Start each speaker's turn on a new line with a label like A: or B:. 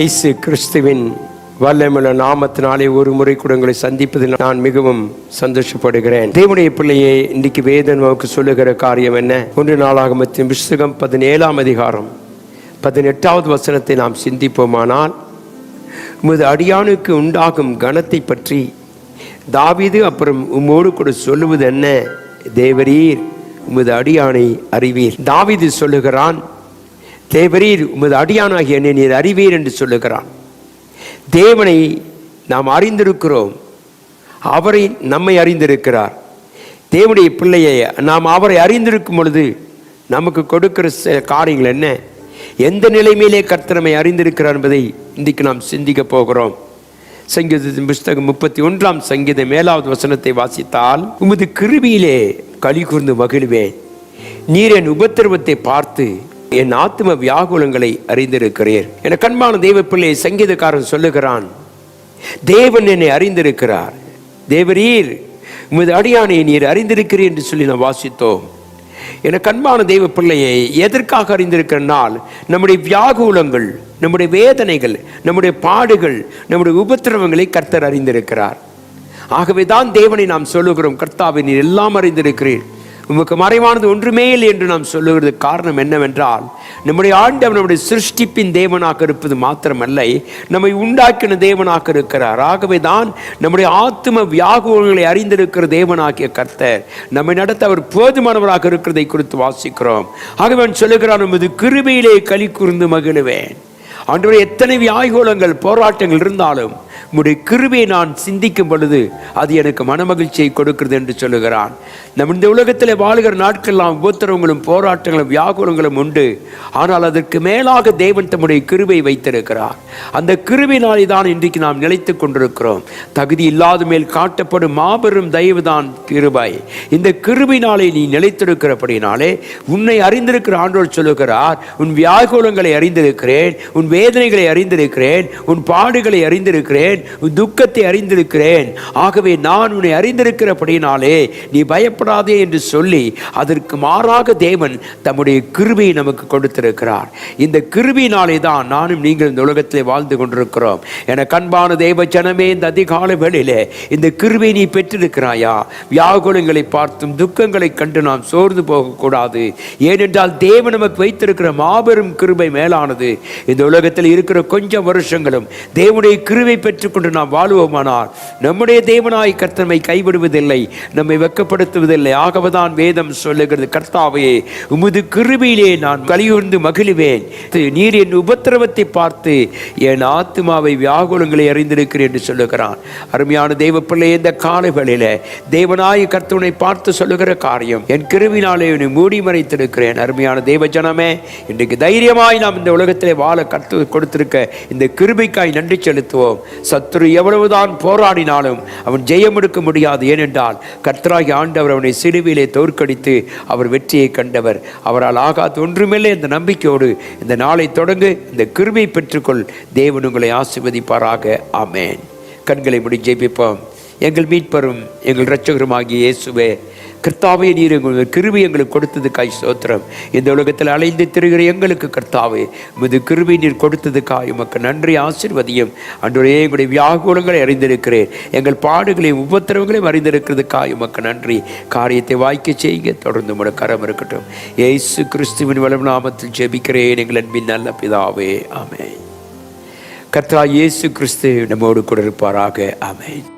A: இயேசு கிறிஸ்துவின் வல்லமுள்ள நாமத்தினாலே ஒரு முறை கூட உங்களை சந்திப்பதில் நான் மிகவும் சந்தோஷப்படுகிறேன். தேவனுடைய பிள்ளையே இன்றைக்கு வேதன் நமக்கு சொல்லுகிற காரியம் என்ன? ஒன்று நாளாகமத்தின் புஸ்தகம் பதினேழாம் அதிகாரம். பதினெட்டாவது வசனத்தை நாம் சிந்திப்போமானால் உமது அடியானுக்கு உண்டாகும் கனத்தை பற்றி தாவீது அப்புறம் உம்மோடு கூட சொல்லுவது என்ன? தேவரீர் உமது அடியானை அறிவீர். தாவிது சொல்லுகிறான் தேவரீர் உமது அடியானாகிய என்னை நீர் அறிவீர் என்று சொல்லுகிறான். தேவனை நாம் அறிந்திருக்கிறோம். அவரை நம்மை அறிந்திருக்கிறார். தேவனுடைய பிள்ளையை நாம் அவரை அறிந்திருக்கும் பொழுது நமக்கு கொடுக்கிற ச- காரியங்கள் என்ன? எந்த நிலைமையிலே கர்த்தனமை அறிந்திருக்கிறார் என்பதை இன்றைக்கு நாம் சிந்திக்க போகிறோம். சங்கீதத்தின் புஸ்தகம் முப்பத்தி ஒன்றாம் சங்கீத மேலாவது வசனத்தை வாசித்தால் உமது கிருபியிலே களி கூர்ந்து மகிழ்வேன். நீர் என் உபத்திரவத்தை பார்த்து என் ஆத்ம வியாகுலங்களை அறிந்திருக்கிறீர். என கண்மான தெய்வ பிள்ளை சங்கீதக்காரன் சொல்லுகிறான். தேவன் என்னை அறிந்திருக்கிறார். தேவரீர் உமது அடியானை நீர் அறிந்திருக்கிறீர் என்று சொல்லி நான் வாசித்தோம். என கண்பான தெய்வ பிள்ளையை எதற்காக அறிந்திருக்கிறனால் நம்முடைய வியாகுலங்கள் நம்முடைய வேதனைகள் நம்முடைய பாடுகள் நம்முடைய உபத்திரவங்களை கர்த்தர் அறிந்திருக்கிறார். ஆகவே தான் தேவனை நாம் சொல்லுகிறோம் கர்த்தாவை நீர் எல்லாம் அறிந்திருக்கிறீர். உமக்கு மறைவானது ஒன்றுமே இல்லை என்று நாம் சொல்லுகிறது காரணம் என்னவென்றால் நம்முடைய ஆண்டவர் நம்முடைய சிருஷ்டிப்பின் தேவனாக இருப்பது மாத்திரமல்ல நம்மை உண்டாக்கின தேவனாக இருக்கிறார். ஆகவே தான் நம்முடைய ஆத்ம வியாகுலங்களை அறிந்திருக்கிற தேவனாகிய கர்த்தர் நம்மை நடத்த அவர் போதுமானவராக இருக்கிறதை குறித்து வாசிக்கிறோம். ஆகவே அவன் சொல்லுகிறான் நமது கிருபையிலே களி கூர்ந்து மகிழுவேன். ஆண்டவரே எத்தனை வியாகுலங்கள் போராட்டங்கள் இருந்தாலும் உம்முடைய கிருபையை நான் சிந்திக்கும் பொழுது அது எனக்கு மனமகிழ்ச்சியை கொடுக்கிறது என்று சொல்லுகிறான். நம் இந்த உலகத்தில் வாழ்கிற நாட்கள்லாம் உபத்திரவங்களும் போராட்டங்களும் வியாகுலங்களும் உண்டு. ஆனால் அதற்கு மேலாக தேவன் தம்முடைய கிருபை வைத்திருக்கிறார். அந்த கிருபினாலே தான் இன்றைக்கு நாம் நிலைத்துக் கொண்டிருக்கிறோம். தகுதி இல்லாத மேல் காட்டப்படும் மாபெரும் தயவுதான் கிருபை. இந்த கிருபினாலே நீ நிலைத்திருக்கிறபடினாலே உன்னை அறிந்திருக்கிற ஆண்டோர் சொல்லுகிறார் உன் வியாகுலங்களை அறிந்திருக்கிறேன் உன் வேதனைகளை அறிந்திருக்கிறேன் உன் பாடுகளை அறிந்திருக்கிறேன் உன் துக்கத்தை அறிந்திருக்கிறேன். ஆகவே நான் உன்னை அறிந்திருக்கிறபடினாலே நீ பயப்படாதே என்று சொல்லி அதற்கு மாறாக தேவன் தம்முடைய கிருபியை நமக்கு கொடுத்திருக்கிறார். இந்த கிருபினாலே தான் நானும் நீங்கள் இந்த உலகத்திலே வாழ்ந்து கொண்டிருக்கிறோம். என கண்பான தேவ ஜனமே இந்த அதிகால வேளையிலே இந்த கிருபை நீ பெற்றிருக்கிறாயா? வியாகுலங்களை பார்த்தும் துக்கங்களை கண்டு நாம் சோர்ந்து போகக்கூடாது. ஏனென்றால் தேவன் நமக்கு வைத்திருக்கிற மாபெரும் கிருபை மேலானது. இந்த உலகத்தில் இருக்கிற கொஞ்சம் வருஷங்களும் தேவனுடைய கிருபை பெற்றுக்கொண்டு நாம் வாழுவோமானால் நம்முடைய தேவனாய் கர்த்தமை கைவிடுவதில்லை நம்மை வெட்கப்படுத்துவதில்லை ஆகவதான் வேதம் சொல்லுகிறது கர்த்தாவே உமது கிருபியிலே நான் கலியுர்ந்து மகிழுவேன். நீர் என் உபத்திரவத்தை பார்த்து என் ஆத்மாவை வியாகுலங்களை அறிந்திருக்கிறேன் என்று சொல்லுகிறான். அருமையான தெய்வ பிள்ளை இந்த காலங்களில தேவனாய் கர்த்தனை பார்த்து சொல்லுகிற காரியம் என் கிருவினாலே உன்னை மூடி மறைத்திருக்கிறேன். அருமையான தேவ ஜனமே இன்றைக்கு தைரியமாய் நாம் இந்த உலகத்திலே வாழ கற்று கொடுத்திருக்க இந்த கிருபைக்காய் நன்றி செலுத்துவோம். சத்துரு எவ்வளவுதான் போராடினாலும் அவன் ஜெயம் எடுக்க முடியாது. ஏனென்றால் கர்த்தராகி ஆண்டவர் அவனை சிலுவையிலே தோற்கடித்து அவர் வெற்றியை கண்டவர். அவரால் ஆகாது ஒன்றுமில்லை. இந்த நம்பிக்கையோடு இந்த நாளை தொடங்கு. இந்த கிருமை பெற்றுக்கொள். தேவன் உங்களை ஆசிர்வதிப்பாராக. ஆமேன். கண்களை முடி ஜெயிப்போம் எங்கள் மீட்பரும் எங்கள் இரட்சகருமாகிய இயேசுவே கர்த்தாவே நீர் எங்கள் கிருபி எங்களுக்கு கொடுத்ததுக்காய் சோத்திரம் இந்த உலகத்தில் அலைந்து திரிகிற எங்களுக்கு கர்த்தாவே முது கிருபி நீர் கொடுத்ததுக்காய் உமக்கு நன்றி ஆசிர்வதியும். அன்றைய எங்களுடைய வியாகுலங்களை அறிந்திருக்கிறேன். எங்கள் பாடுகளையும் உபத்திரவங்களையும் அறிந்திருக்கிறதுக்காய் உமக்கு நன்றி. காரியத்தை வாய்க்க செய்ய தொடர்ந்து உமக்கு கரம் இருக்கட்டும். ஏசு கிறிஸ்துவின் வளம் நாமத்தில் ஜெபிக்கிறேன். எங்கள் அன்பின் நல்ல பிதாவே. ஆமே கர்த்தா இயேசு கிறிஸ்து நம்மோடு கூட இருப்பாராக. ஆமென்.